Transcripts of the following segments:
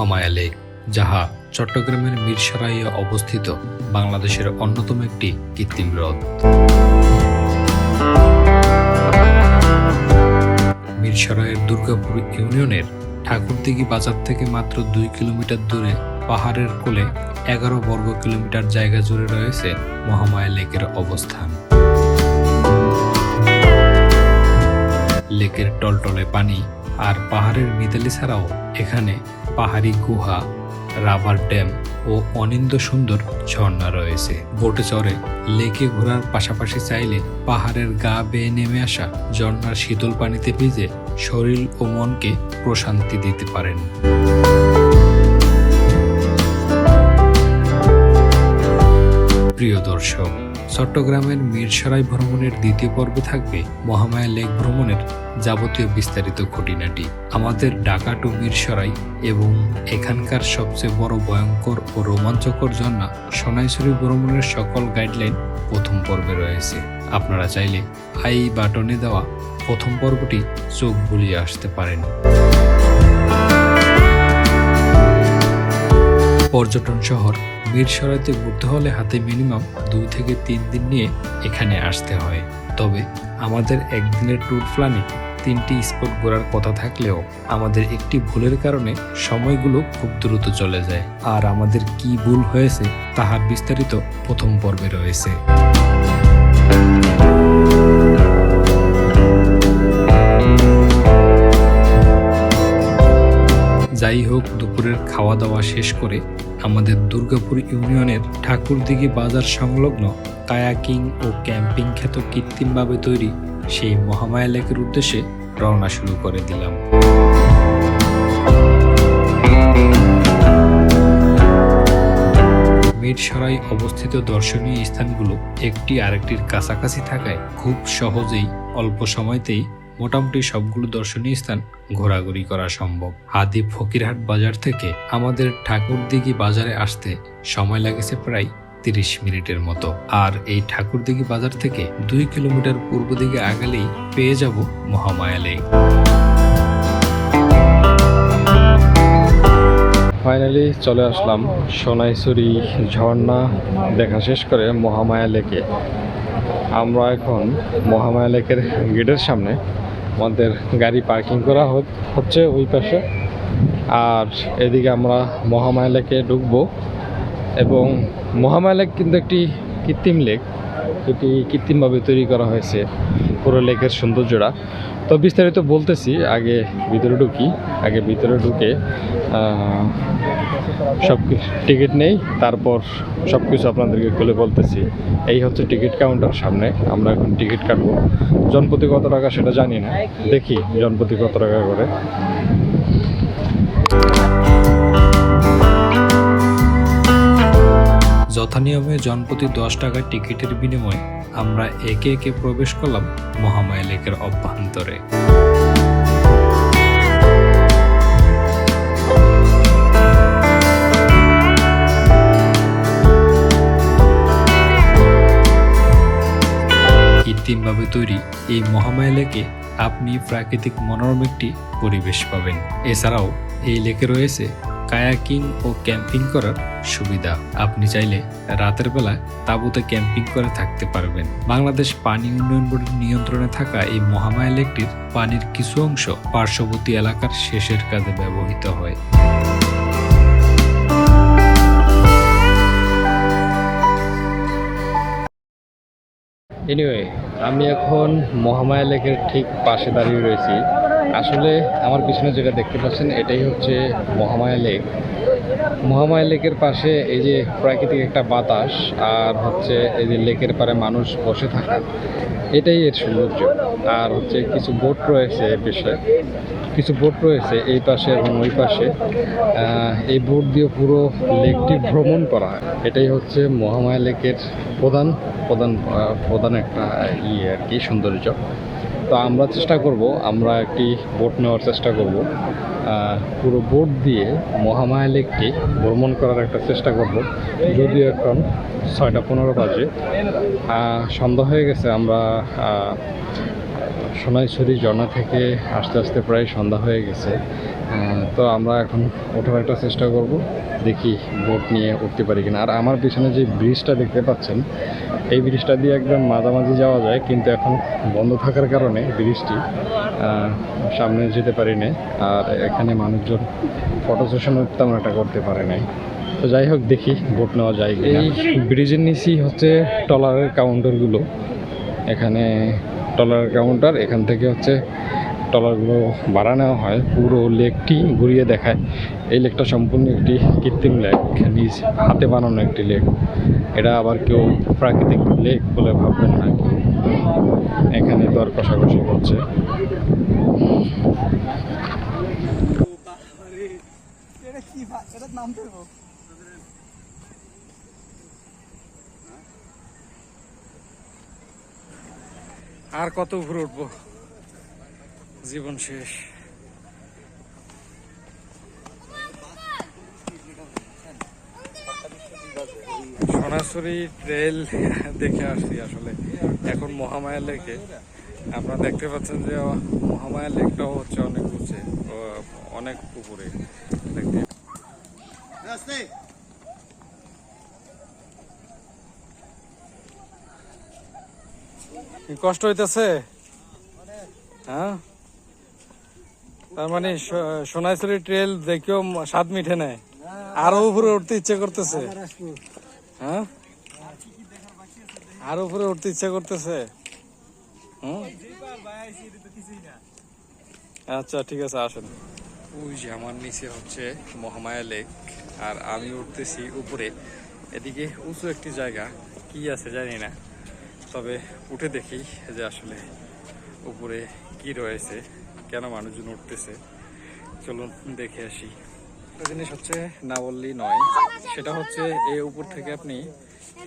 Mahamaya lake, যাহা চট্টগ্রামের মিরসরাইয়ে অবস্থিত বাংলাদেশের অন্যতম একটি কৃত্রিম হ্রদ। মিরসরাইয়ের দুর্গাপুর ইউনিয়নের ঠাকুরদিঘি বাজার থেকে মাত্র দুই কিলোমিটার দূরে পাহাড়ের কোলে এগারো বর্গ কিলোমিটার জায়গা জুড়ে রয়েছে মহামায়া লেকের অবস্থান। লেকের টলটলে পানি আর পাহাড়ের মিতালি ছাড়াও এখানে পাহাড়ি গুহা, রাবার ড্যাম ও অনিন্দ সুন্দর ঝর্ণা রয়েছে। বোটে চড়ে লেকে ঘোরার পাশাপাশি চাইলে পাহাড়ের গা বেয়ে নেমে আসা ঝর্ণার শীতল পানিতে ভিজে শরীর ও মনকে প্রশান্তি দিতে পারেন। প্রিয় দর্শক চট্টগ্রামের মিরসরাই ভ্রমণের দ্বিতীয় পর্বে থাকবে মহামায়া লেক ভ্রমণের যাবতীয় বিস্তারিত খুঁটিনাটি। আমাদের ঢাকা টু মিরসরাই এবং এখানকার সবচেয়ে বড় ভয়ঙ্কর ও রোমাঞ্চকর জন্য সোনাইছড়ি ভ্রমণের সকল গাইডলাইন প্রথম পর্বে রয়েছে। আপনারা চাইলে আই বাটনে দেওয়া প্রথম পর্বটি চোখ বুলিয়ে আসতে পারেন। পর্যটন শহর। মিরসরাইতে ঘুরতে হলে হাতে মিনিমাম দুই থেকে তিন দিন নিয়ে এখানে আসতে হয়। তবে আমাদের একদিনের ট্যুর প্ল্যানে তিনটি স্পট ঘোরার কথা থাকলেও আমাদের একটি ভুলের কারণে সময়গুলো খুব দ্রুত চলে যায়। আর আমাদের কি ভুল হয়েছে, তাহার বিস্তারিত প্রথম পর্বে রয়েছে। যাই হোক, দুপুরের খাওয়া দাওয়া শেষ করে আমাদের দুর্গাপুর ইউনিয়নের ঠাকুরদিঘি বাজার সংলগ্ন কায়াকিং ও ক্যাম্পিং খ্যাত কৃত্রিমভাবে তৈরি সেই মহামায়া লেকের উদ্দেশ্যে রওনা শুরু করে দিলাম। মিরসরাই অবস্থিত দর্শনীয় স্থানগুলো একটি আরেকটির কাছাকাছি থাকায় খুব সহজেই অল্প সময়তেই মোটামুটি সবগুলো দর্শনীয় স্থান ঘোরাঘুরি করা সম্ভব। আদি ফকিরহাট বাজার থেকে আমাদের ঠাকুরদিঘি বাজারে আসতে সময় লাগেছে প্রায় তিরিশ মিনিটের মতো। আর এই ঠাকুরদিঘি বাজার থেকে দুই কিলোমিটার পূর্ব দিকে আগালেই পেয়ে যাব মহামায়া লেক ফাইনালি চলে আসলাম সোনাইছড়ি ঝর্ণা দেখা শেষ করে মহামায়া লেকে। আমরা এখন মহামায়া লেকের গেটের সামনে আমাদের গাড়ি পার্কিং করা হচ্ছে ওই পাশে। আর এদিকে আমরা মহামায়া লেকে ঢুকবো। এবং মহামায়া লেক কিন্তু একটি কৃত্রিম লেক। যেটি কৃত্রিমভাবে তৈরি করা হয়েছে পুরো লেকের সৌন্দর্যটা। তো বিস্তারিত বলতেছি, আগে ভিতরে ঢুকি। আগে ভিতরে ঢুকে সব টিকিট নেই, তারপর সব কিছু আপনাদেরকে খুলে বলতেছি। এই হচ্ছে টিকিট কাউন্টার সামনে, আমরা এখন টিকিট কাটবো। জনপ্রতি কত টাকা সেটা জানি না। দেখি জনপ্রতি কত টাকা করে। যথানিয়মে জনপ্রতি দশ টাকার টিকিটের বিনিময়ে আমরা একে একে প্রবেশ করলাম মহামায়া লেকের অভ্যন্তরে। কৃত্রিমভাবে তৈরি এই মহামায়া লেকে আপনি প্রাকৃতিক মনোরম একটি পরিবেশ পাবেন। এছাড়াও এই লেকে রয়েছে কায়াকিং ও ক্যাম্পিং করার সুবিধা। আপনি চাইলে রাতের বেলা তাঁবুতে ক্যাম্পিং করে থাকতে পারবেন। বাংলাদেশ পানি উন্নয়ন বোর্ডের নিয়ন্ত্রণে থাকা এই মহামায়া লেকটির পানির কিছু অংশ পার্শ্ববর্তী এলাকার শেষের কাজে ব্যবহৃত হয়। এনিওয়ে আমি এখন মহামায়া লেকের ঠিক পাশে দাঁড়িয়ে রয়েছি। আসলে আমার পিছনে যেটা দেখতে পাচ্ছেন, এটাই হচ্ছে মহামায়া লেক। মহামায়া লেকের পাশে এই যে প্রাকৃতিক একটা বাতাস আর হচ্ছে এই যে লেকের পারে মানুষ বসে থাকা, এটাই এর সৌন্দর্য। আর হচ্ছে কিছু বোট রয়েছে এর পেশে কিছু বোট রয়েছে এই পাশে এবং ওই পাশে। এই বোট দিয়ে পুরো লেকটি ভ্রমণ করা হয়। এটাই হচ্ছে মহামায়া লেকের প্রধান প্রধান প্রধান একটা ইয়ে আর কি সৌন্দর্য। তো আমরা চেষ্টা করব, আমরা একটি বোট নেওয়ার চেষ্টা করব। পুরো বোট দিয়ে মহামায়া লেকটি ভ্রমণ করার একটা চেষ্টা করব। যদিও এখন ছয়টা পনেরো বাজে। সন্ধ্যা হয়ে গেছে, আমরা সোনাইছড়ি জনা থেকে আস্তে আস্তে প্রায় সন্ধ্যা হয়ে গেছে। তো আমরা এখন ওঠার একটা চেষ্টা করব, দেখি বোট নিয়ে উঠতে পারি কিনা। আর আমার পিছনে যে ব্রিজটা দেখতে পাচ্ছেন, এই ব্রিজটা দিয়ে একদম মাঝামাঝি যাওয়া যায়, কিন্তু এখন বন্ধ থাকার কারণে ব্রিজটি সামনে যেতে পারি না আর এখানে মানুষজন ফটো সেশনও তেমন একটা করতে পারে নাই। তো যাই হোক, দেখি বোট নেওয়া যায় এই ব্রিজের নিচেই হচ্ছে টলারের কাউন্টারগুলো এখানে টলার কাউন্টার এখান থেকে হচ্ছে টলারগুলো ভাড়া নেওয়া হয়। পুরো লেকটি ঘুরিয়ে দেখায়। এই লেকটা সম্পূর্ণ একটি কৃত্রিম লেক। নিজ হাতে বানানো একটি লেক। এটা আবার কেউ প্রাকৃতিক লেক বলে ভাববেন না। এখানে দর কষাকষি করছে। আর কত উপরে উঠবো? জীবন শেষ। সোনাছড়ি ট্রেল দেখে আসছি আসলে। এখন মহামায়া লেকে আপনারা দেখতে পাচ্ছেন যে মহামায়া লেকটাও হচ্ছে অনেক উঁচে অনেক উপরে দেখতে কষ্ট হইতেছে? হ্যাঁ? তার মানে সোনাইছড়ি ট্রেল দেখেও স্বাদ মিঠে নেয়। আরও উপরে উঠতে ইচ্ছে করতেছে। হ্যাঁ? আরও উপরে উঠতে ইচ্ছে করতেছে। আচ্ছা ঠিক আছে, আসেন। ওই যে আমার নিচে হচ্ছে মহামায়া লেক, আর আমি উঠতেছি উপরে। এদিকে উঁচু একটি জায়গা, কি আছে জানি না। তবে উঠে দেখি যে আসলে উপরে কি রয়েছে। কেন মানুষজন উঠতেছে? চলুন দেখে আসি। জিনিস হচ্ছে, না বললেই নয়, সেটা হচ্ছে এই উপর থেকে আপনি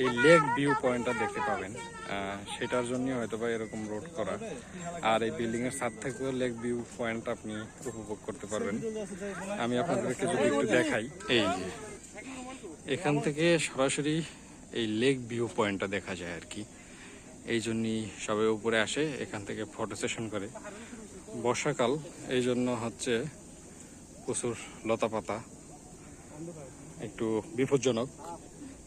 এই লেক ভিউ পয়েন্টটা দেখতে পাবেন। সেটার জন্য হয়তো বা এরকম রোড করা। আর এই বিল্ডিং এর ছাদ থেকেও লেক ভিউ পয়েন্ট আপনি উপভোগ করতে পারবেন। আমি আপনাদেরকে যদি একটু দেখাই, এই যে, এখান থেকে সরাসরি এই লেক ভিউ পয়েন্টটা দেখা যায় আর কি। এই জন্যই সবাই উপরে আসে, এখান থেকে ফটো সেশন করে। বর্ষাকাল এই জন্য হচ্ছে প্রচুর লতাপাতা। একটু বিপজ্জনক।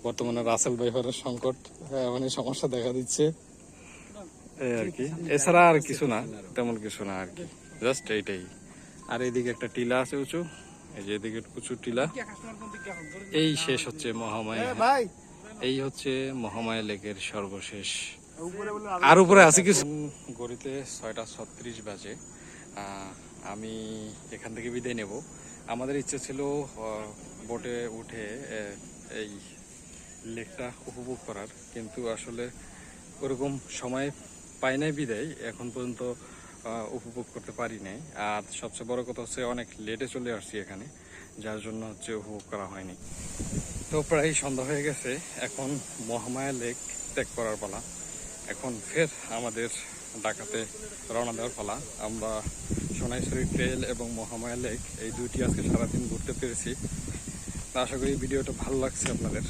বর্তমানে রাসেল বাইফারের সংকট মানে সমস্যা দেখা দিচ্ছে। এই আর কি। এছাড়া আর কিছু না তেমন কিছু না আর কি। জাস্ট এইটাই। আর এইদিকে একটা টিলা আছে উঁচু। এই যে এদিকে প্রচুর টিলা। এই শেষ হচ্ছে মহামায়া। এই হচ্ছে মহামায়া লেকের সর্বশেষ। আর উপরে আছে কিছু। গড়িতে ছয়টা ছত্রিশ বাজে। আমি এখান থেকে বিদায় নেব। আমাদের ইচ্ছে ছিল বোটে উঠে এই লেকটা উপভোগ করার। কিন্তু আসলে ওরকম সময় পাই নাই বিদায়, এখন পর্যন্ত উপভোগ করতে পারি নাই। আর সবচেয়ে বড় কথা হচ্ছে, অনেক লেটে চলে আসছি এখানে, যার জন্য হচ্ছে উপভোগ করা হয়নি। তো প্রায় সন্ধ্যা হয়ে গেছে, এখন মহামায়া লেক ত্যাগ করার পালা। এখন ফের আমাদের ঢাকাতে রওনা দেওয়ার ফলা আমরা সোনাইশ্বরী ট্রেল এবং মহামায়া লেক এই দুইটি আজকে সারাদিন ঘুরতে পেরেছি। আশা করি ভিডিওটা ভালো লাগছে আপনাদের।